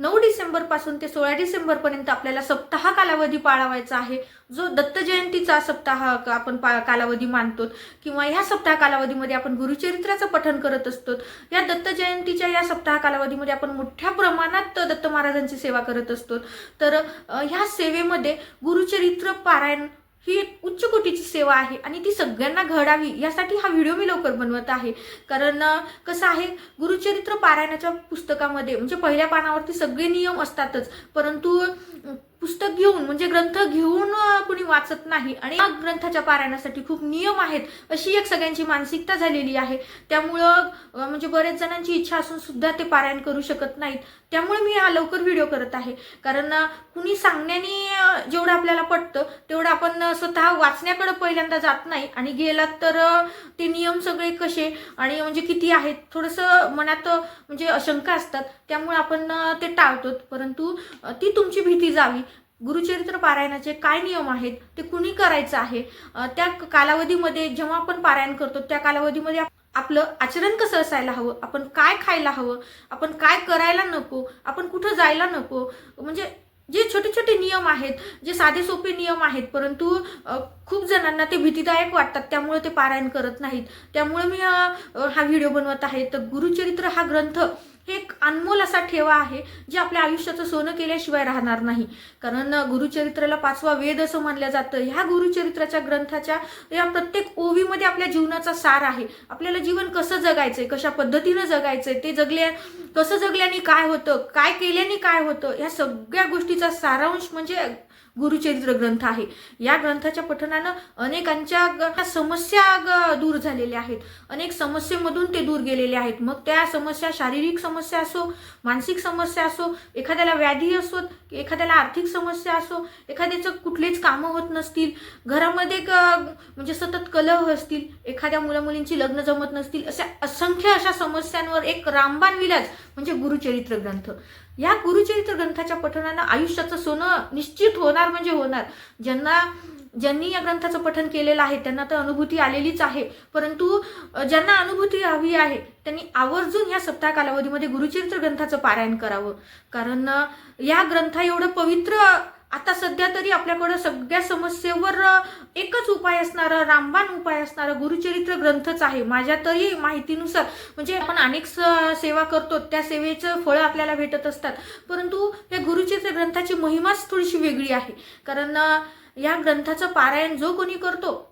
नऊ डिसेंबरपासून ते सोळा डिसेंबर पर्यंत आपल्याला सप्ताह कालावधी पाळावायचा आहे. जो दत्त जयंतीचा सप्ताह आपण पा कालावधी मानतो किंवा ह्या सप्ताह कालावधीमध्ये आपण गुरुचरित्राचं पठण करत असतो. या दत्त जयंतीच्या या सप्ताह कालावधीमध्ये आपण मोठ्या प्रमाणात दत्त महाराजांची सेवा करत असतो. तर ह्या सेवेमध्ये गुरुचरित्र पारायण ही एक उच्च कोटीची सेवा आहे आणि ती सगळ्यांना घडावी यासाठी हा व्हिडिओ मी लवकर बनवत आहे. कारण कसं आहे गुरुचरित्र पारायणाच्या पुस्तकामध्ये म्हणजे पहिल्या पानावरती सगळे नियम असतातच. परंतु पुस्तक घेऊन म्हणजे ग्रंथ घेऊन कुणी वाचत नाही. आणि या ग्रंथाच्या पारायणासाठी खूप नियम आहेत. अशी एक सगळ्यांची मानसिकता झालेली आहे. त्यामुळं म्हणजे बरेच जणांची इच्छा असून सुद्धा ते पारायण करू शकत नाहीत. त्यामुळे मी हा लवकर व्हिडिओ करत आहे. कारण कुणी सांगण्याने जेवढं आपल्याला पटतं तेवढं आपण स्वतः वाचण्याकडे पहिल्यांदा जात नाही. आणि गेलात तर ते नियम सगळे कसे आणि म्हणजे किती आहेत थोडंसं मनात म्हणजे अशंका असतात. त्यामुळे आपण ते टाळतो परंतु ती तुमची भीती जावी. गुरुचरित्र पारायणाचे काय नियम आहेत ते कुणी करायचं आहे? त्या कालावधीमध्ये जेव्हा आपण पारायण करतो त्या कालावधीमध्ये आपलं आचरण कसं असायला हवं? आपण काय खायला हवं? आपण काय करायला नको? आपण कुठं जायला नको? म्हणजे जे छोटे छोटे नियम आहेत जे साधे सोपे नियम आहेत परंतु खूप जणांना ते भीतीदायक वाटतात त्यामुळे ते पारायण करत नाहीत. त्यामुळे मी हा व्हिडिओ बनवत आहे. तर गुरुचरित्र हा ग्रंथ हे एक अनमोल असा ठेवा आहे जे आपल्या आयुष्याचं सोनं केल्याशिवाय राहणार नाही. कारण गुरुचरित्राला पाचवा वेद असं मानलं जातं. ह्या गुरुचरित्राच्या ग्रंथाच्या या प्रत्येक ओवीमध्ये आपल्या जीवनाचा सार आहे. आपल्याला जीवन कसं जगायचंय कशा पद्धतीनं जगायचंय ते जगल्या कसं जगल्याने काय होतं काय केल्याने काय होतं ह्या सगळ्या गोष्टीचा सारांश म्हणजे गुरुचरित्र ग्रंथ आहे. या ग्रंथाच्या पठनानं अनेकांच्या समस्या ग- दूर झालेल्या आहेत. अनेक समस्येमधून ते दूर गेलेले आहेत. मग त्या समस्या शारीरिक समस्या असो मानसिक समस्या असो एखाद्याला व्याधी असोत एखाद्याला आर्थिक समस्या असो एखाद्याचं कुठलेच कामं होत नसतील घरामध्ये म्हणजे सतत कलह असतील एखाद्या मुलामुलींची लग्न जमत नसतील अशा असंख्य अशा समस्यांवर एक रामबाण विलाज म्हणजे गुरुचरित्र ग्रंथ या गुरुचरित्र ग्रंथाच्या पठणानं आयुष्याचं सोनं निश्चित होणार म्हणजे होणार. ज्यांना ज्यांनी या ग्रंथाचं पठन केलेलं आहे त्यांना तर अनुभूती आलेलीच आहे. परंतु ज्यांना अनुभूती हवी आहे त्यांनी आवर्जून या सप्ताह कालावधीमध्ये गुरुचरित्र ग्रंथाचं पारायण करावं. कारण या ग्रंथा एवढं पवित्र आता सध्या तरी आपल्याकडं सगळ्या समस्येवर एकच उपाय असणारं रामबाण उपाय असणारं गुरुचरित्र ग्रंथच आहे. माझ्या तरी माहितीनुसार म्हणजे आपण अनेक स- सेवा करतो त्या सेवेचं फळं आपल्याला भेटत असतात. परंतु या गुरुचरित्र ग्रंथाची महिमाच थोडीशी वेगळी आहे. कारण या ग्रंथाचं पारायण जो कोणी करतो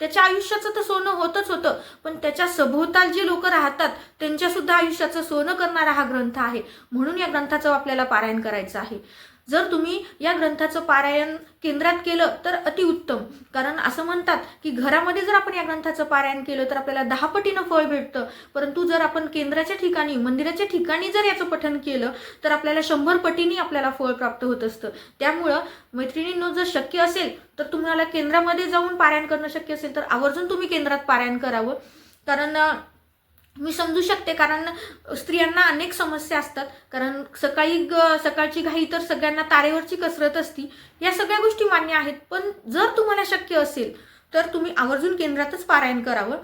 त्याच्या आयुष्याचं तर सोनं होतच होतं. पण त्याच्या सभोवताल जे लोक राहतात त्यांच्यासुद्धा आयुष्याचं सोनं करणारा हा ग्रंथ आहे. म्हणून या ग्रंथाचं आपल्याला पारायण करायचं आहे. जर तुम्ही या ग्रंथाचं पारायण केंद्रात केलं तर अतिउत्तम कारण असं म्हणतात की घरामध्ये जर आपण या ग्रंथाचं पारायण केलं तर आपल्याला दहा पटीनं फळ भेटतं. परंतु जर आपण केंद्राच्या ठिकाणी मंदिराच्या ठिकाणी जर याचं पठण केलं तर आपल्याला शंभर पटीने आपल्याला फळ प्राप्त होत असतं. त्यामुळं मैत्रिणींनो जर शक्य असेल तर तुम्हाला केंद्रामध्ये जाऊन पारायण करणं शक्य असेल तर आवर्जून तुम्ही केंद्रात पारायण करावं. कारण मी समजू शकते कारण स्त्रियांना अनेक समस्या असतात. कारण सकाळी ग- सकाळची घाई तर सगळ्यांना तारेवरची कसरत असती. या सगळ्या गोष्टी मान्य आहेत. पण जर तुम्हाला शक्य असेल तर तुम्ही आवर्जून केंद्रातच पारायण करावं.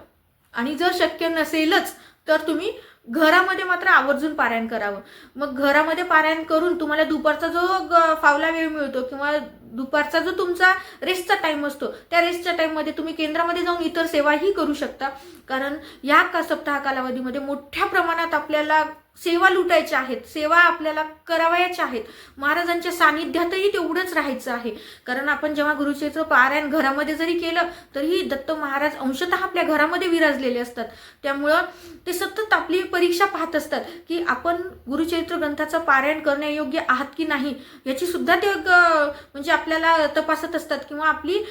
आणि जर शक्य नसेलच तर तुम्ही घरामध्ये मात्र आवर्जून पारायण करावं. मग घरामध्ये पारायण करून तुम्हाला दुपारचा जो ग- फावला वेळ मिळतो किंवा दुपारचा जो तुमचा रेस्टचा टाईम असतो त्या रेस्टच्या टाईममध्ये तुम्ही केंद्रामध्ये जाऊन इतर सेवाही करू शकता. कारण या का सप्ताह कालावधीमध्ये मोठ्या प्रमाणात आपल्याला सेवा लुटायच्या आहेत सेवा आपल्याला करावयाच्या आहेत. महाराजांच्या सानिध्यातही तेवढंच राहायचं आहे. कारण आपण जेव्हा गुरुचरित्र पारायण घरामध्ये जरी केलं तरीही दत्त महाराज अंशतः आपल्या घरामध्ये विराजलेले असतात. त्यामुळं ते सतत आपली परीक्षा पाहत असतात की आपण गुरुचरित्र ग्रंथाचं पारायण करण्यायोग्य आहात की नाही याची सुद्धा ते म्हणजे आपल्याला तपासत असतात किंवा आपली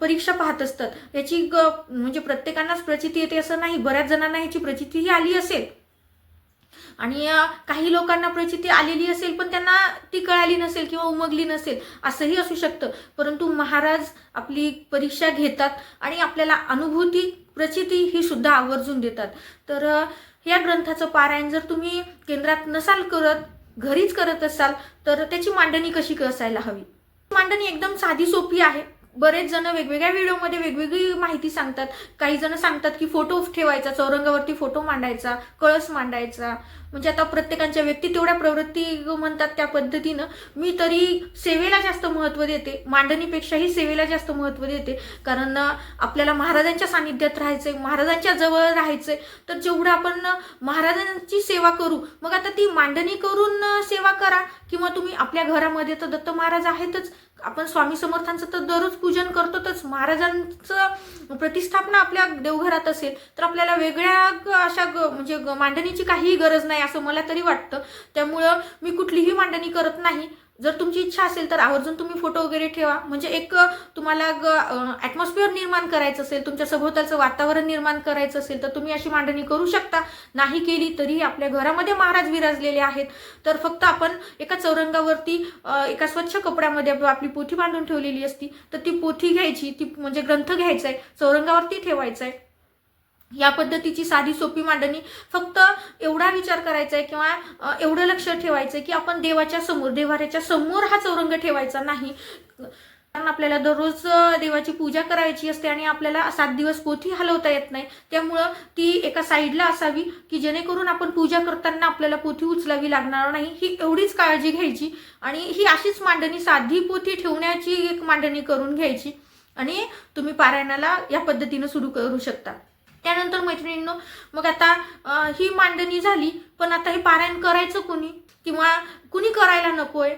परीक्षा पाहत असतात. याची ग- म्हणजे प्रत्येकांनाच प्रचिती येते असं नाही बऱ्याच जणांना याची प्रचितीही आली असेल. आणि काही लोकांना प्रचिती आलेली असेल पण त्यांना ती कळाली नसेल किंवा उमगली नसेल असंही असू शकतं. परंतु महाराज आपली परीक्षा घेतात आणि आपल्याला अनुभूती प्रचिती ही सुद्धा आवर्जून देतात. तर या ग्रंथाचं पारायण जर तुम्ही केंद्रात नसाल करत घरीच करत असाल तर त्याची मांडणी कशी असायला हवी? मांडणी एकदम साधी सोपी आहे. बरेच जण वेगवेगळ्या व्हिडिओमध्ये वेगवेगळी माहिती सांगतात. काही जण सांगतात की फोटो ठेवायचा चौरंगावरती फोटो मांडायचा कळस मांडायचा. म्हणजे आता प्रत्येकांच्या व्यक्ती तेवढ्या प्रवृत्ती म्हणतात त्या पद्धतीनं. मी तरी सेवेला जास्त महत्त्व देते. मांडणीपेक्षाही सेवेला जास्त महत्त्व देते. कारण आपल्याला महाराजांच्या सानिध्यात राहायचंय महाराजांच्या जवळ राहायचंय. तर जेवढं आपण महाराजांची सेवा करू मग आता ती मांडणी करून सेवा करा. किंवा तुम्ही आपल्या घरामध्ये तर दत्त महाराज आहेतच. आपण स्वामी समर्थांचं तर दररोज पूजन करतोच महाराजांचं प्रतिष्ठापना आपल्या देवघरात असेल तर आपल्याला वेगळ्या ग- अशा ग- म्हणजे ग- मांडणीची काहीही गरज नाही असं मला तरी वाटतं. त्यामुळं मी कुठलीही मांडणी करत नाही. जर तुमची इच्छा असेल तर आवर्जून तुम्ही फोटो वगैरे ठेवा. म्हणजे एक तुम्हाला ॲटमॉस्फिअर निर्माण करायचं असेल तुमच्या सभोवतालचं वातावरण निर्माण करायचं असेल तर तुम्ही अशी मांडणी करू शकता. नाही केली तरीही आपल्या घरामध्ये महाराज विराजलेले आहेत. तर फक्त आपण एका चौरंगावरती एका स्वच्छ कपड्यामध्ये आपली पोथी बांधून ठेवलेली असती. तर ती पोथी घ्यायची ती म्हणजे ग्रंथ घ्यायचा आहे चौरंगावरती ठेवायचा आहे या पद्धतीची साधी सोपी मांडणी फक्त एवढा विचार करायचा आहे किंवा एवढं लक्ष ठेवायचं आहे की आपण देवाच्या समोर देवाऱ्याच्या समोर हा चौरंग ठेवायचा नाही. कारण आपल्याला दररोज देवाची पूजा करायची असते आणि आपल्याला सात दिवस पोथी हलवता येत नाही. त्यामुळं ती एका साईडला असावी की जेणेकरून आपण पूजा करताना आपल्याला पोथी उचलावी लागणार नाही. ही एवढीच काळजी घ्यायची आणि ही अशीच मांडणी साधी पोथी ठेवण्याची एक मांडणी करून घ्यायची. आणि तुम्ही पारायणाला या पद्धतीनं सुरू करू शकता. त्यानंतर मैत्रिणींनो मग आता ही मांडणी झाली पण आता हे पारायण करायचं कुणी? किंवा कुणी करायला नकोय?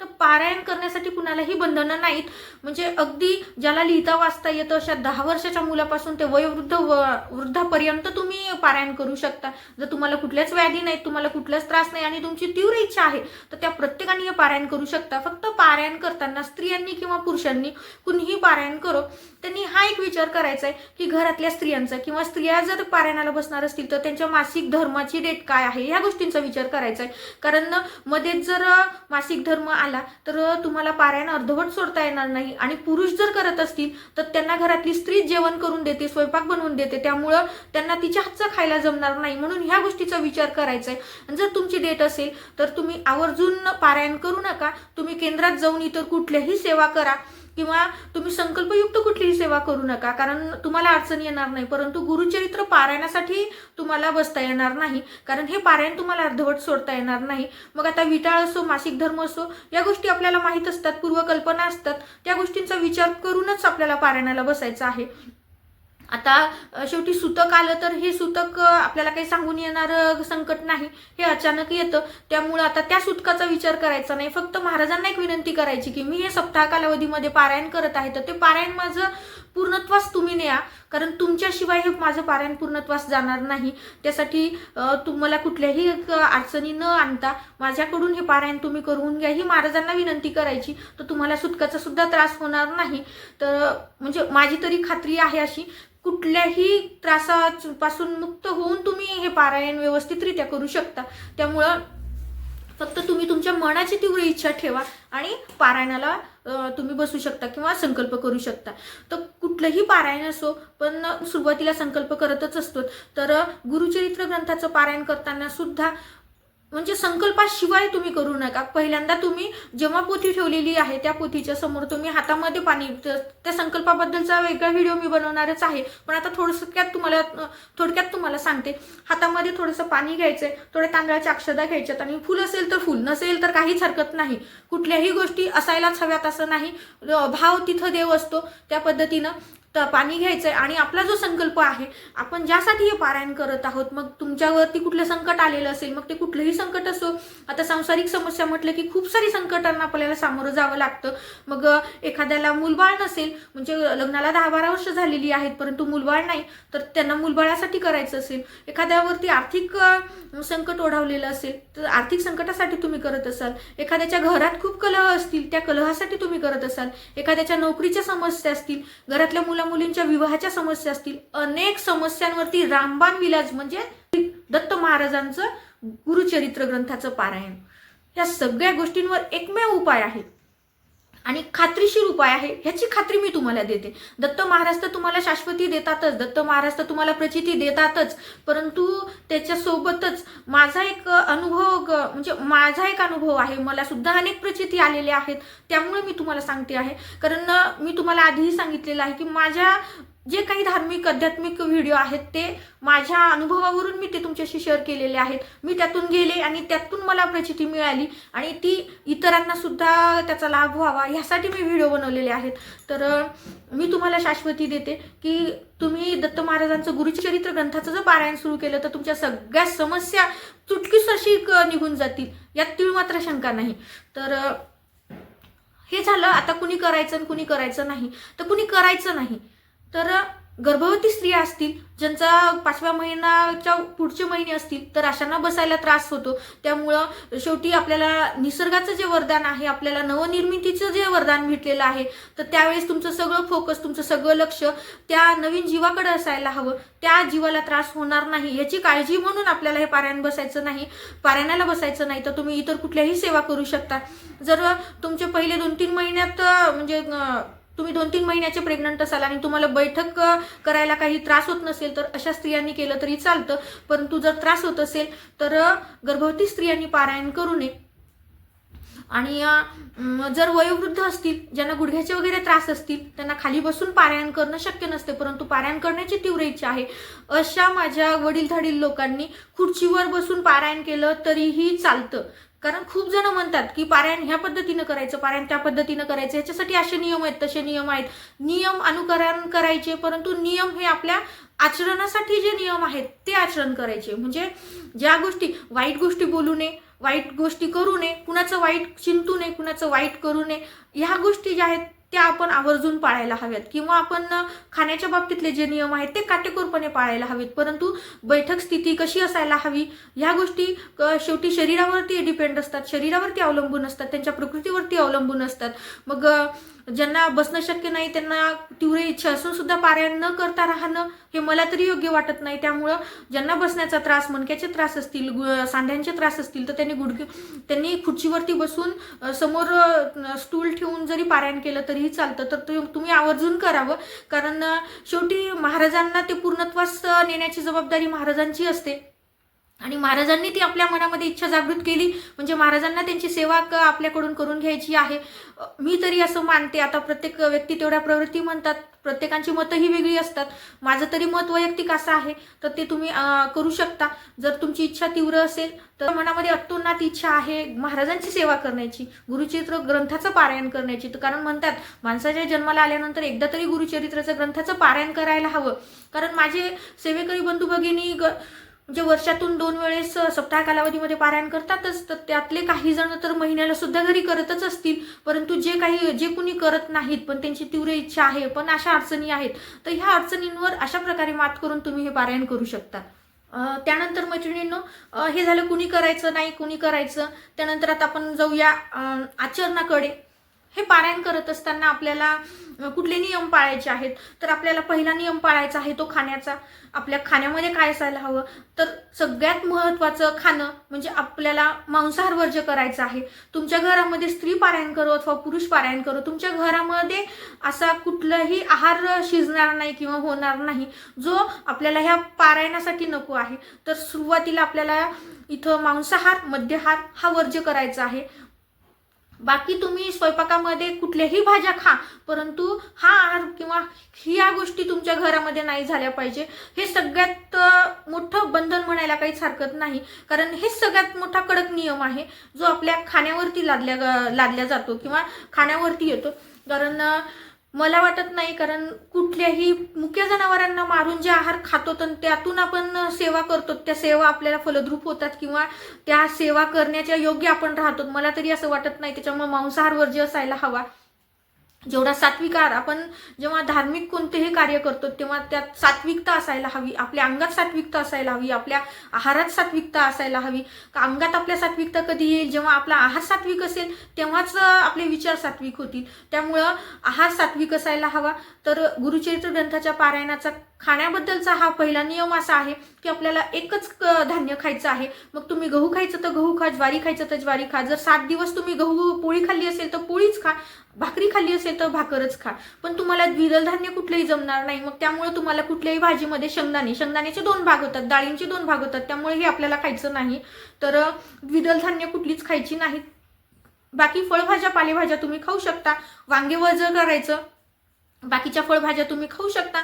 तर पारायण करण्यासाठी कुणालाही बंधनं नाहीत. म्हणजे अगदी ज्याला लिहिता वाचता येतं अशा दहा वर्षाच्या मुलापासून ते वयोवृद्ध व वृद्धापर्यंत तुम्ही पारायण करू शकता. जर तुम्हाला कुठल्याच व्याधी नाहीत तुम्हाला कुठलाच त्रास नाही आणि तुमची तीव्र इच्छा आहे तर त्या प्रत्येकाने हे पारायण करू शकता. फक्त पारायण करताना स्त्रियांनी किंवा पुरुषांनी कुणीही पारायण करो. त्यांनी हा एक विचार करायचा आहे की घरातल्या स्त्रियांचा किंवा स्त्रिया जर पारायणाला बसणार असतील तर त्यांच्या मासिक धर्माची डेट काय आहे ह्या गोष्टींचा विचार करायचा आहे कारण मध्येच जर मासिक धर्म आला तर तुम्हाला पारायण अर्धवट सोडता येणार नाही आणि पुरुष जर करत असतील तर त्यांना घरातली स्त्री जेवण करून देते स्वयंपाक बनवून देते. त्यामुळं त्यांना तिच्या हातचं खायला जमणार नाही म्हणून ह्या गोष्टीचा विचार करायचा आहे आणि जर तुमची डेट असेल तर तुम्ही आवर्जून पारायण करू नका. तुम्ही केंद्रात जाऊन इतर कुठल्याही सेवा करा. किंवा तुम्ही संकल्पयुक्त कुठलीही सेवा करू नका कारण तुम्हाला अडचण येणार नाही. परंतु गुरुचरित्र पारायणासाठी तुम्हाला बसता येणार नाही कारण हे पारायण तुम्हाला अर्धवट सोडता येणार नाही. मग आता विटाळ असो मासिक धर्म असो या गोष्टी आपल्याला माहीत असतात पूर्वकल्पना असतात. त्या गोष्टींचा विचार करूनच आपल्याला पारायणाला बसायचं आहे. आता शेवटी सुतक आलं तर हे सुतक आपल्याला काही सांगून येणारं संकट नाही. हे अचानक येतं. त्यामुळं आता त्या सुतकाचा विचार करायचा नाही. फक्त महाराजांना एक विनंती करायची की मी हे सप्ताह कालावधीमध्ये पारायण करत आहे तर ते पारायण माझं पूर्णत्वास तुम्ही न्या कारण तुमच्याशिवाय हे माझं पारायण पूर्णत्वास जाणार नाही. त्यासाठी तुम्हाला कुठल्याही अडचणी न आणता माझ्याकडून हे पारायण तुम्ही करून घ्या. ही महाराजांना विनंती करायची तर तुम्हाला सुटकाचा सुद्धा त्रास होणार नाही. तर म्हणजे माझी तरी खात्री आहे अशी कुठल्याही त्रासापासून मुक्त होऊन तुम्ही हे पारायण व्यवस्थितरित्या करू शकता. त्यामुळं फक्त तुम्ही तुमच्या मनाची तीव्र इच्छा ठेवा आणि पारायणाला तुम्ही बसू शकता किंवा संकल्प करू शकता. तर कुठलंही पारायण असो पण सुरुवातीला संकल्प करतच असतो. तर गुरुचरित्र ग्रंथाचं पारायण करताना सुद्धा म्हणजे संकल्पाशिवाय तुम्ही करू नका. पहिल्यांदा तुम्ही जेव्हा पोथी ठेवलेली आहे त्या पोथीच्या समोर तुम्ही हातामध्ये पाणी त्या संकल्पाबद्दलचा वेगळा व्हिडिओ मी बनवणारच आहे. पण आता थोडसक्यात तुम्हाला थोडक्यात तुम्हाला सांगते. हातामध्ये थोडंसं पाणी घ्यायचंय थोड्या तांदळाच्या अक्षदा घ्यायच्यात आणि फुल असेल तर फुल नसेल तर काहीच हरकत नाही. कुठल्याही गोष्टी असायलाच हव्यात असं नाही. भाव तिथं देव असतो. त्या पद्धतीनं तर पाणी घ्यायचंय आणि आपला जो संकल्प आहे आपण ज्यासाठी हे पारायण करत आहोत मग तुमच्यावरती कुठलं संकट आलेलं असेल मग ते कुठलंही संकट असो. आता सांसारिक समस्या म्हटलं की खूप सारी संकटांना आपल्याला सामोरं जावं लागतं. मग एखाद्याला मूलबाळ नसेल म्हणजे लग्नाला दहा बारा वर्ष झालेली आहेत परंतु मूलबाळ नाही तर त्यांना मूलबाळासाठी करायचं असेल. एखाद्यावरती आर्थिक संकट ओढावलेलं असेल तर आर्थिक संकटासाठी तुम्ही करत असाल. एखाद्याच्या घरात खूप कलह असतील त्या कलहासाठी तुम्ही करत असाल. एखाद्याच्या नोकरीच्या समस्या असतील घरातल्या मुला मुलींच्या विवाहाच्या समस्या असतील अनेक समस्यांवरती रामबाण विलाज म्हणजे दत्त महाराजांचं गुरुचरित्र ग्रंथाचं पारायण. या सगळ्या गोष्टींवर एकमेव उपाय आहे. आणि खात्रीशीर उपाय आहे ह्याची खात्री मी तुम्हाला देते. दत्त महाराज तर तुम्हाला शाश्वती देतातच दत्त महाराज तर तुम्हाला प्रचिती देतातच. परंतु त्याच्यासोबतच माझा एक अनुभव ग- म्हणजे माझा एक अनुभव आहे मला सुद्धा अनेक प्रचिती आलेल्या आहेत त्यामुळे मी तुम्हाला सांगते आहे. कारण मी तुम्हाला आधीही सांगितलेलं आहे की माझ्या जे काही धार्मिक आध्यात्मिक व्हिडिओ आहेत ते माझ्या अनुभवावरून मी ते तुमच्याशी शेअर केलेले आहेत. मी त्यातून गेले आणि त्यातून मला प्रचिती मिळाली आणि ती इतरांना सुद्धा त्याचा लाभ व्हावा ह्यासाठी मी व्हिडिओ बनवलेले आहेत. तर मी तुम्हाला शाश्वती देते की तुम्ही दत्त महाराजांचं गुरुचरित्र ग्रंथाचं जर पारायण सुरू केलं तर तुमच्या सगळ्या समस्या चुटकीस अशी क- निघून जातील. यात तीळ मात्र शंका नाही. तर हे झालं. आता कुणी करायचं आणि कुणी करायचं नाही. तर कुणी करायचं नाही. तर गर्भवती स्त्रिया असतील ज्यांचा पाचव्या महिन्याच्या पुढचे महिने असतील तर अशांना बसायला त्रास होतो. त्यामुळं शेवटी आपल्याला निसर्गाचं जे वरदान आहे आपल्याला नवनिर्मितीचं जे वरदान भेटलेलं आहे तर त्यावेळेस तुमचं सगळं फोकस तुमचं सगळं लक्ष त्या नवीन जीवाकडे असायला हवं. त्या जीवाला त्रास होणार नाही याची काळजी म्हणून आपल्याला हे पारायण बसायचं नाही पारायणाला बसायचं नाही तर तुम्ही इतर कुठल्याही सेवा करू शकता. जर तुमचे पहिले दोन तीन महिन्यात म्हणजे तुम्ही दोन तीन महिन्याचे प्रेग्नंट असाल आणि तुम्हाला बैठक करायला काही त्रास होत नसेल तर अशा स्त्रियांनी केलं तरी चालतं. परंतु जर त्रास होत असेल तर गर्भवती स्त्रियांनी पारायण करू नये. आणि जर वयोवृद्ध असतील ज्यांना गुडघ्याचे वगैरे त्रास असतील त्यांना खाली बसून पारायण करणं शक्य नसते परंतु पारायण करण्याची तीव्र इच्छा आहे. अशा माझ्या वडीलधाडील लोकांनी खुर्चीवर बसून पारायण केलं तरीही चालतं. कारण खूप जण म्हणतात की पारायण ह्या पद्धतीनं करायचं पारायण त्या पद्धतीनं करायचं याच्यासाठी असे नियम आहेत तसे नियम आहेत. नियम अनुकरण करायचे परंतु नियम हे आपल्या आचरणासाठी जे नियम आहेत ते आचरण करायचे. म्हणजे ज्या गोष्टी वाईट गोष्टी बोलू नये वाईट गोष्टी करू नये कुणाचं वाईट चिंतू नये कुणाचं वाईट करू नये ह्या गोष्टी ज्या आहेत त्या आपण आवर्जून पाळायला हव्यात. किंवा आपण खाण्याच्या बाबतीतले जे नियम आहेत ते काटेकोरपणे पाळायला हवेत. परंतु बैठक स्थिती कशी असायला हवी ह्या गोष्टी शेवटी शरीरावरती डिपेंड असतात. शरीरावरती अवलंबून असतात. त्यांच्या प्रकृतीवरती अवलंबून असतात. मग ज्यांना बसणं शक्य नाही त्यांना तीव्र इच्छा असून सुद्धा पारायण न करता राहणं हे मला तरी योग्य वाटत नाही. त्यामुळं ज्यांना बसण्याचा त्रास मणक्याचे त्रास असतील सांध्यांचे त्रास असतील तर त्यांनी गुडघे त्यांनी खुर्चीवरती बसून समोर स्टूल ठेवून जरी पारायण केलं तरीही चालतं तर तुम्ही आवर्जून करावं. कारण शेवटी महाराजांना ते पूर्णत्वास नेण्याची जबाबदारी महाराजांची असते. आणि महाराजांनी ती आपल्या मनामध्ये इच्छा जागृत केली. म्हणजे महाराजांना त्यांची सेवा क- आपल्याकडून करून घ्यायची आहे. मी तरी असं मानते. आता प्रत्येक व्यक्ती तेवढ्या प्रवृत्ती म्हणतात. प्रत्येकांची मतंही वेगळी असतात. माझं तरी मत वैयक्तिक असं आहे. तर ते तुम्ही करू शकता. जर तुमची इच्छा तीव्र असेल तर मनामध्ये अतोनात इच्छा आहे महाराजांची सेवा करण्याची गुरुचरित्र ग्रंथाचं पारायण करण्याची. तर कारण म्हणतात माणसाच्या जन्माला आल्यानंतर एकदा तरी गुरुचरित्राचं ग्रंथाचं पारायण करायला हवं. कारण माझे सेवेकरी बंधू भगिनी ग म्हणजे वर्षातून दोन वेळेस सप्ताह कालावधीमध्ये पारायण करतातच तर त्यातले काही जण तर महिन्याला सुद्धा घरी करतच असतील. परंतु जे काही जे कुणी करत नाहीत पण त्यांची तीव्र इच्छा आहे पण अशा अडचणी आहेत तर ह्या अडचणींवर अशा प्रकारे मात करून तुम्ही हे पारायण करू शकता. त्यानंतर मैत्रिणींनो हे झालं कुणी करायचं नाही कुणी करायचं त्यानंतर आता आपण जाऊया आचरणाकडे. हे पारायण करत असताना आपल्याला कुठले नियम पाळायचे आहेत? तर आपल्याला पहिला नियम पाळायचा आहे तो खाण्याचा. आपल्या खाण्यामध्ये काय असायला हवं? तर सगळ्यात महत्त्वाचं खाणं म्हणजे आपल्याला मांसाहार वर्ज्य करायचं आहे. तुमच्या घरामध्ये स्त्री पारायण करो अथवा पुरुष पारायण करो. तुमच्या घरामध्ये असा कुठलाही आहार शिजणार नाही किंवा होणार नाही जो आपल्याला ह्या पारायणासाठी नको आहे. तर सुरुवातीला आपल्याला इथं मांसाहार मध्यहार हा वर्ज्य करायचा आहे. बाकी तुम्ही स्वयंपाकामध्ये कुठल्याही भाज्या खा परंतु हा आहार किंवा ह्या गोष्टी तुमच्या घरामध्ये नाही झाल्या पाहिजे. हे सगळ्यात मोठं बंधन म्हणायला काहीच हरकत नाही. कारण हे सगळ्यात मोठा कडक नियम आहे जो आपल्या खाण्यावरती लादल्या लादल्या जातो किंवा खाण्यावरती येतो. कारण मला वाटत नाही कारण कुठल्याही मुख्य जनावरांना मारून जे आहार खातो तर त्यातून आपण सेवा करतो. त्या सेवा आपल्याला फलद्रूप होतात किंवा त्या सेवा करण्याच्या योग्य आपण राहतो. मला तरी असं वाटत नाही. त्याच्यामुळे मांसाहार वर्ज्य असायला हवा. जेवढा सात्विक आपण जेव्हा धार्मिक कोणतेही कार्य करतो तेव्हा त्यात सात्विकता असायला हवी आपल्या अंगात सात्विकता असायला हवी आपल्या आहारात सात्विकता असायला हवी. का अंगात आपल्या सात्विकता कधी येईल? जेव्हा आपला आहार सात्विक असेल तेव्हाच आपले विचार सात्विक होतील. त्यामुळं आहार सात्विक असायला हवा. तर गुरुचरित्र ग्रंथाच्या पारायणाचा खाण्याबद्दलचा हा पहिला नियम असा आहे की आपल्याला एकच क- धान्य खायचं आहे. मग तुम्ही गहू खायचं तर गहू खा ज्वारी खायचं तर ज्वारी खा. जर सात दिवस तुम्ही गहू पोळी खाल्ली असेल तर पोळीच खा. भाकरी खाल्ली असेल तर भाकरच खा. पण तुम्हाला द्विदल धान्य कुठलंही जमणार नाही. मग त्यामुळे तुम्हाला कुठल्याही भाजीमध्ये शेंगदाणे शेंगदाण्याचे दोन भाग होतात डाळींचे दोन भाग होतात. त्यामुळे हे आपल्याला खायचं नाही. तर द्विदल धान्य कुठलीच खायची नाहीत. बाकी फळभाज्या पालेभाज्या तुम्ही खाऊ शकता. वांगे वज करायचं बाकीच्या फळभाज्या तुम्ही खाऊ शकता.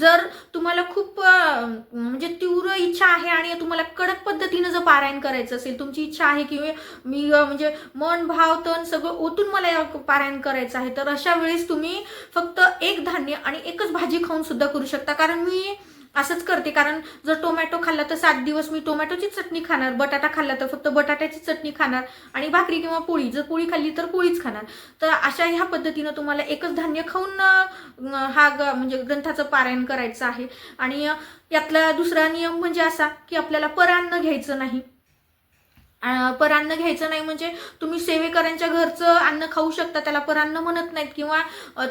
जर तुम्हाला खूप म्हणजे तीव्र इच्छा आहे आणि तुम्हाला कडक पद्धतीनं जर पारायण करायचं असेल तुमची इच्छा आहे की मी म्हणजे मन भाव तन सगळं ओतून मला या पारायण करायचं आहे तर अशा वेळेस तुम्ही फक्त एक धान्य आणि एकच भाजी खाऊन सुद्धा करू शकता. कारण मी असंच करते. कारण जर टोमॅटो खाल्ला तर सात दिवस मी टोमॅटोची चटणी खाणार बटाटा खाल्ला तर फक्त बटाट्याची चटणी खाणार आणि भाकरी किंवा पोळी. जर पोळी खाल्ली तर पोळीच खाणार. तर अशा ह्या पद्धतीनं तुम्हाला एकच धान्य खाऊन हा ग म्हणजे ग्रंथाचं पारायण करायचं आहे. आणि यातला दुसरा नियम म्हणजे असा की आपल्याला परान्न घ्यायचं नाही. परान्न घ्यायचं नाही म्हणजे तुम्ही सेवेकऱ्यांच्या घरचं अन्न खाऊ शकता त्याला परान्न म्हणत नाहीत. किंवा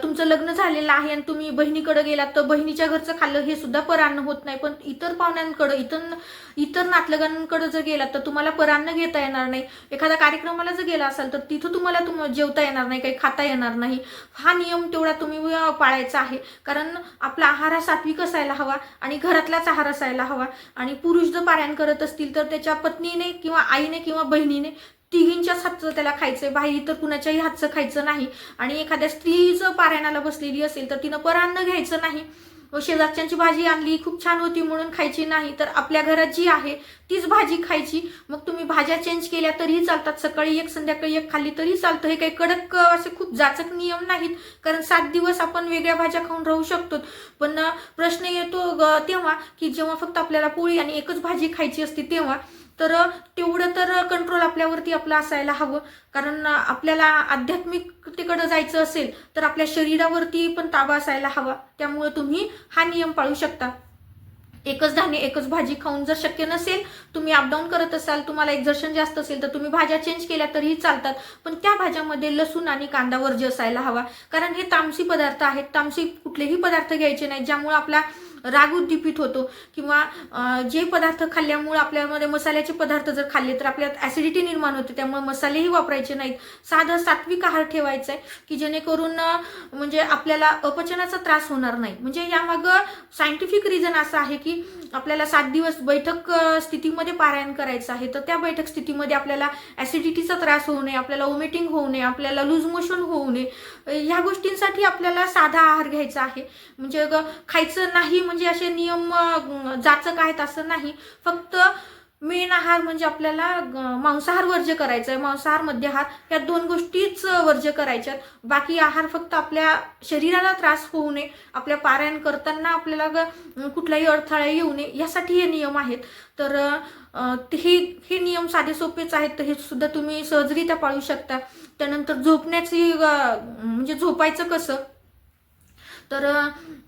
तुमचं लग्न झालेलं आहे आणि तुम्ही बहिणीकडे गेलात तर बहिणीच्या घरचं खाल्लं हे सुद्धा परान्न होत नाही. पण इतर पाहुण्यांकडं इतर इतर नातलगांकडे जर गेलात तर तुम्हाला परान्न घेता येणार नाही. एखाद्या कार्यक्रमाला जर गेला असाल तर तिथं तुम्हाला तुम जेवता येणार नाही काही खाता येणार नाही. हा नियम तेवढा तुम्ही पाळायचा आहे. कारण आपला आहार हा सात्विक असायला हवा आणि घरातलाच आहार असायला हवा. आणि पुरुष जर पारायण करत असतील तर त्याच्या पत्नीने किंवा आईने किंवा बहिणीने तिघींच्याच हातचं त्याला खायचंय. बाहेर इतर कुणाच्याही हातचं खायचं नाही. आणि एखाद्या स्त्री जर पारायणाला बसलेली असेल तर तिनं परान्न घ्यायचं नाही. शेजारच्यांची भाजी आणली खूप छान होती म्हणून खायची नाही. तर आपल्या घरात जी आहे तीच भाजी खायची. मग तुम्ही भाज्या चेंज केल्या तरीही चालतात. सकाळी एक संध्याकाळी एक खाल्ली तरी चालतं. हे काही कडक असे खूप जाचक नियम नाहीत. कारण सात दिवस आपण वेगळ्या भाज्या खाऊन राहू शकतो. पण प्रश्न येतो ग, तेव्हा की जेव्हा फक्त आपल्याला पोळी आणि एकच भाजी खायची असते तेव्हा तर तेवढं तर कंट्रोल आपल्यावरती आपलं असायला हवं. कारण आपल्याला आध्यात्मिकतेकडे जायचं असेल तर आपल्या शरीरावरती पण ताबा असायला हवा. त्यामुळे तुम्ही हा नियम पाळू शकता. एकच धान्य एकच भाजी खाऊन जर शक्य नसेल तुम्ही अपडाऊन करत असाल तुम्हाला एक्झर्शन जास्त असेल तर तुम्ही भाज्या चेंज केल्या तरीही चालतात. पण त्या भाज्यामध्ये लसूण आणि कांदा वर्ज्य असायला हवा. कारण हे तामसी पदार्थ आहेत. तामसी कुठलेही पदार्थ घ्यायचे नाहीत ज्यामुळे आपला राग उद्दीपित होतो. किंवा जे पदार्थ खाल्ल्यामुळे आपल्यामध्ये मसाल्याचे पदार्थ जर खाल्ले तर आपल्यात ॲसिडिटी निर्माण होते. त्यामुळे मसालेही वापरायचे नाहीत. साधा सात्विक आहार ठेवायचा आहे की जेणेकरून म्हणजे आपल्याला अपचनाचा त्रास होणार नाही. म्हणजे यामागं सायंटिफिक रिझन असं आहे की आपल्याला सात दिवस बैठक स्थितीमध्ये पारायण करायचं आहे. तर त्या बैठक स्थितीमध्ये आपल्याला ॲसिडिटीचा त्रास होऊ नये आपल्याला ओमिटिंग होऊ नये आपल्याला लूज मोशन होऊ नये. ह्या गोष्टींसाठी आपल्याला साधा आहार घ्यायचा आहे. म्हणजे खायचं नाही म्हणजे असे नियम जाचक आहेत असं नाही. फक्त मेन आहार म्हणजे आपल्याला मांसाहार वर्ज्य करायचा आहे मांसाहार मध्यहार या दोन गोष्टीच वर्ज्य करायच्यात. बाकी आहार फक्त आपल्या शरीराला त्रास होऊ नये. आपल्या पारायण करताना आपल्याला ग- कुठलाही अडथळा येऊ नये. यासाठी हे नियम आहेत. तर ते हे हे नियम साधे सोपेच आहेत. तर हे सुद्धा तुम्ही सहजरित्या पाळू शकता. त्यानंतर झोपण्याची म्हणजे झोपायचं कसं? तर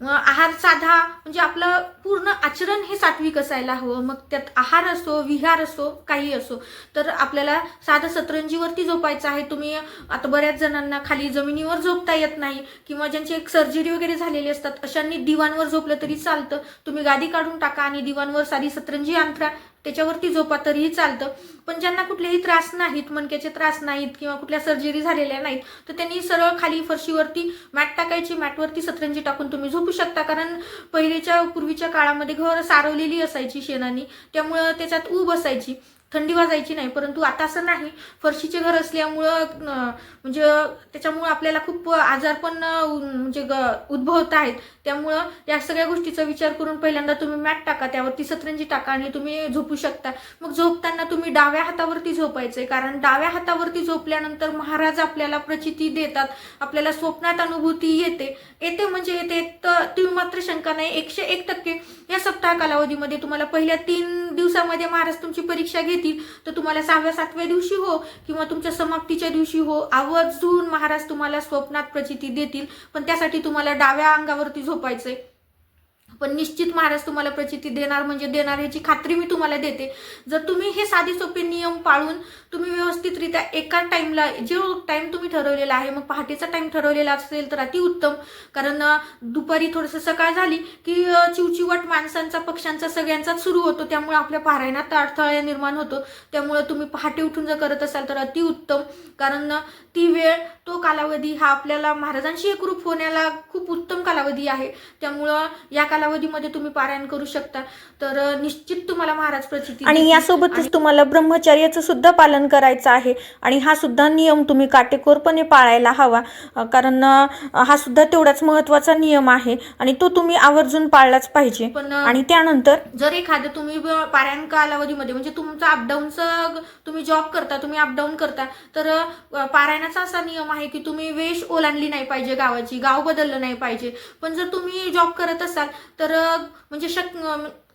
आहार साधा म्हणजे आपलं पूर्ण आचरण हे सात्विक असायला हवं. मग त्यात आहार असो विहार असो काही असो. तर आपल्याला साधं सतरंजीवरती झोपायचं आहे. तुम्ही आता बऱ्याच जणांना खाली जमिनीवर झोपता येत नाही किंवा ज्यांची एक सर्जरी वगैरे झालेली असतात अशांनी दिवाणवर झोपलं तरी चालतं. तुम्ही गादी काढून टाका आणि दिवाणवर साधी सतरंजी अंतरा त्याच्यावरती झोपा तरीही चालतं. पण ज्यांना कुठलेही त्रास नाहीत मणक्याचे त्रास नाहीत किंवा कुठल्या सर्जरी झालेल्या नाहीत तर त्यांनी सरळ खाली फरशीवरती मॅट टाकायची. मॅटवरती सतरंजी टाकून तुम्ही झोपू शकता. कारण पहिलेच्या पूर्वीच्या काळामध्ये घर सारवलेली असायची शेणानी. त्यामुळं त्याच्यात ऊब असायची. थंडी वाजायची नाही परंतु आता असं नाही. फरशीचे घर असल्यामुळं म्हणजे त्याच्यामुळं आपल्याला खूप आजार पण म्हणजे ग- उद्भवत आहेत. त्यामुळं या सगळ्या गोष्टीचा विचार करून पहिल्यांदा तुम्ही मॅट टाका त्यावरती सतरंजी टाका आणि तुम्ही झोपू शकता. मग झोपताना तुम्ही डाव्या हातावरती झोपायचंय कारण डाव्या हातावरती झोपल्यानंतर महाराज आपल्याला प्रचिती देतात. आपल्याला स्वप्नात अनुभूती येते. येते म्हणजे येते तर तुम्ही मात्र शंका नाही. एकशे एक टक्के या सप्ताह कालावधीमध्ये तुम्हाला पहिल्या तीन दिवसामध्ये महाराज तुमची परीक्षा घेत येतील तर तुम्हाला सहाव्या सातव्या दिवशी हो किंवा तुमच्या समाप्तीच्या दिवशी हो. आवर्जून महाराज तुम्हाला स्वप्नात प्रचिती देतील पण त्यासाठी तुम्हाला डाव्या अंगावरती झोपायचंय. पण निश्चित महाराज तुम्हाला प्रचिती देणार म्हणजे देणार ह्याची खात्री मी तुम्हाला देते. जर तुम्ही हे साधे सोपे नियम पाळून तुम्ही व्यवस्थितरित्या एका टाईमला जो टाईम तुम्ही ठरवलेला आहे मग पहाटेचा टाईम ठरवलेला असेल तर अतिउत्तम कारण दुपारी थोडंसं सकाळ झाली की चिवचिवट माणसांचा पक्ष्यांचा सगळ्यांचाच सुरू होतो. त्यामुळे आपल्या पारायणात अडथळा निर्माण होतो. त्यामुळे तुम्ही पहाटे उठून जर करत असाल तर अतिउत्तम कारण ती वेळ तो कालावधी हा आपल्याला महाराजांशी एकरूप होण्याला खूप उत्तम कालावधी आहे. त्यामुळं या कालावधी कालावधीमध्ये तुम्ही पारायण करू शकता. तर निश्चित तुम्हाला महाराज प्रचिती आणि. यासोबतच तुम्हाला ब्रह्मचर्याचं सुद्धा पालन करायचं आहे. आणि हा सुद्धा नियम तुम्ही काटेकोरपणे पाळायला हवा. कारण हा सुद्धा तेवढाच महत्त्वाचा नियम आहे आणि तो तुम्ही आवर्जून पाळलाच पाहिजे. आणि त्यानंतर जर एखादं तुम्ही पारायण कालावधीमध्ये म्हणजे तुमचा अपडाऊनचं तुम्ही जॉब करता तुम्ही अपडाऊन करता तर पारायणाचा असा नियम आहे की तुम्ही वेश ओलांडली नाही पाहिजे गावाची गाव बदललं नाही पाहिजे. पण जर तुम्ही जॉब करत असाल तर म्हणजे शक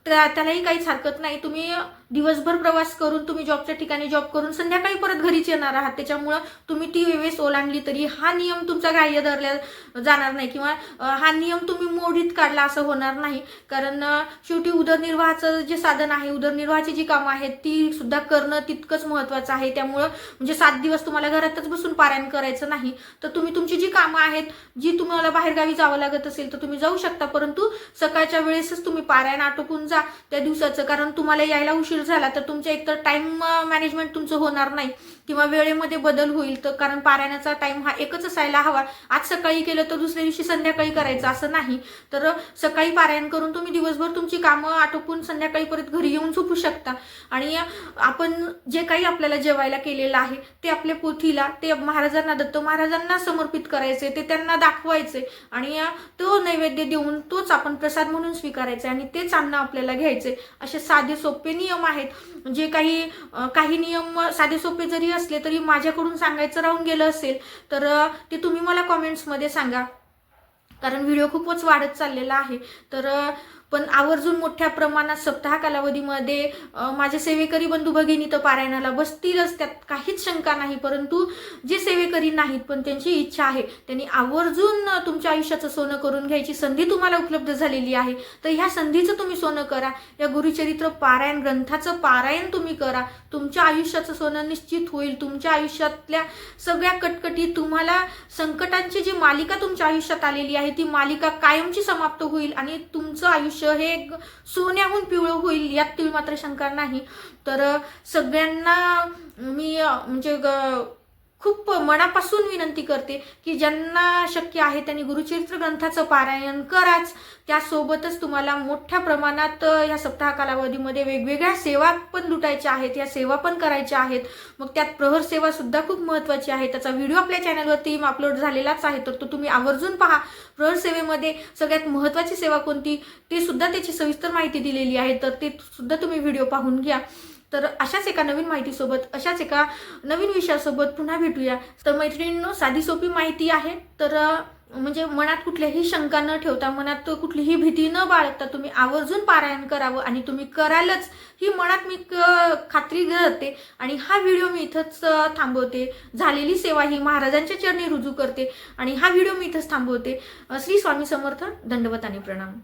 त्या- त्यालाही काहीच हरकत नाही. तुम्ही दिवसभर प्रवास करून तुम्ही जॉबच्या ठिकाणी जॉब करून संध्याकाळी परत घरीच येणार आहात. त्याच्यामुळं तुम्ही ती वेळेस ओलांडली तरी हा नियम तुमचा ग्राह्य धरल्या जाणार नाही किंवा हा नियम तुम्ही मोडीत काढला असं होणार नाही. कारण शेवटी उदरनिर्वाहाचं जे साधन आहे उदरनिर्वाहाची जी कामं आहेत ती सुद्धा करणं तितकंच महत्त्वाचं आहे. त्यामुळं म्हणजे सात दिवस तुम्हाला घरातच बसून पारायण करायचं नाही. तर तुम्ही तुमची जी कामं आहेत जी तुम्हाला बाहेरगावी जावं लागत असेल तर तुम्ही जाऊ शकता. परंतु सकाळच्या वेळेसच तुम्ही पारायण आटोपून जा त्या दिवसाचं. कारण तुम्हाला यायला उशीर झाला तर तुमच्या एकतर टाइम मॅनेजमेंट तुमचं होणार नाही. किंवा वेळेमध्ये बदल होईल तर कारण पारायणाचा टाइम हा एकच असायला हवा. आज सकाळी केलं तर दुसऱ्या दिवशी संध्याकाळी करायचं असं नाही. तर सकाळी पारायण करून तुम्ही दिवसभर तुमची कामं आटोपून संध्याकाळी परत घरी येऊन झोपू शकता. आणि आपण जे काही आपल्याला जेवायला केलेलं आहे ते आपल्या पोथीला ते महाराजांना दत्त महाराजांना समर्पित करायचे ते त्यांना दाखवायचे आणि तो नैवेद्य देऊन तोच आपण प्रसाद म्हणून स्वीकारायचे आणि तेच अन्न आपल्याला घ्यायचे असे साधे सोपे नियम आहेत. जे काही काही नियम साधे सोपे जरी असले तरी माझ्याकडून सांगायचं राहून गेलं असेल तर ते तुम्ही मला कॉमेंट्समध्ये सांगा. कारण व्हिडिओ खूपच वाढत चाललेला आहे. तर पण आवर्जून मोठ्या प्रमाणात सप्ताह कालावधीमध्ये माझे सेवेकरी बंधू भगिनी तर पारायणाला बसतीलच त्यात काहीच शंका नाही. परंतु जे सेवेकरी नाहीत पण त्यांची इच्छा आहे त्यांनी आवर्जून तुमच्या आयुष्याचं सोनं करून घ्यायची संधी तुम्हाला उपलब्ध झालेली आहे. तर ह्या संधीचं तुम्ही सोनं करा या गुरुचरित्र पारायण ग्रंथाचं पारायण तुम्ही करा. तुमच्या आयुष्याचं सोनं निश्चित होईल. तुमच्या आयुष्यातल्या सगळ्या कटकटी तुम्हाला संकटांची जी मालिका तुमच्या आयुष्यात आलेली आहे ती मालिका कायमची समाप्त होईल आणि तुमचं आयुष्य हे सोन्याहून पिवळं होईल यात तुम्ही मात्र शंका नाही. तर सगळ्यांना मी म्हणजे ग- खूप मनापासून विनंती करते की ज्यांना शक्य आहे त्यांनी गुरुचरित्र ग्रंथाचं पारायण कराच. त्यासोबतच तुम्हाला मोठ्या प्रमाणात या सप्ताह कालावधीमध्ये वेगवेगळ्या सेवा पण लुटायच्या आहेत या सेवा पण करायच्या आहेत. मग त्यात प्रहर सेवा सुद्धा खूप महत्त्वाची आहे. त्याचा व्हिडिओ आपल्या चॅनलवरती अपलोड झालेलाच आहे. तर तो तुम्ही आवर्जून पहा. प्रहर सेवेमध्ये सगळ्यात महत्त्वाची सेवा कोणती? ते सुद्धा त्याची सविस्तर माहिती दिलेली आहे. तर ते सुद्धा तुम्ही व्हिडिओ पाहून घ्या. तर अशाच एका नवीन माहितीसोबत अशाच एका नवीन विषयासोबत पुन्हा भेटूया. तर मैत्रिणींनो साधी सोपी माहिती आहे. तर म्हणजे मनात कुठल्याही शंका न ठेवता मनात कुठलीही भीती न बाळगता तुम्ही आवर्जून पारायण करावं आणि तुम्ही करालच. ही मनात मी खात्री करते आणि हा व्हिडिओ मी इथंच थांबवते. झालेली सेवा ही महाराजांच्या चरणी रुजू करते आणि हा व्हिडिओ मी इथंच थांबवते. श्री स्वामी समर्थ दंडवत आणि प्रणाम.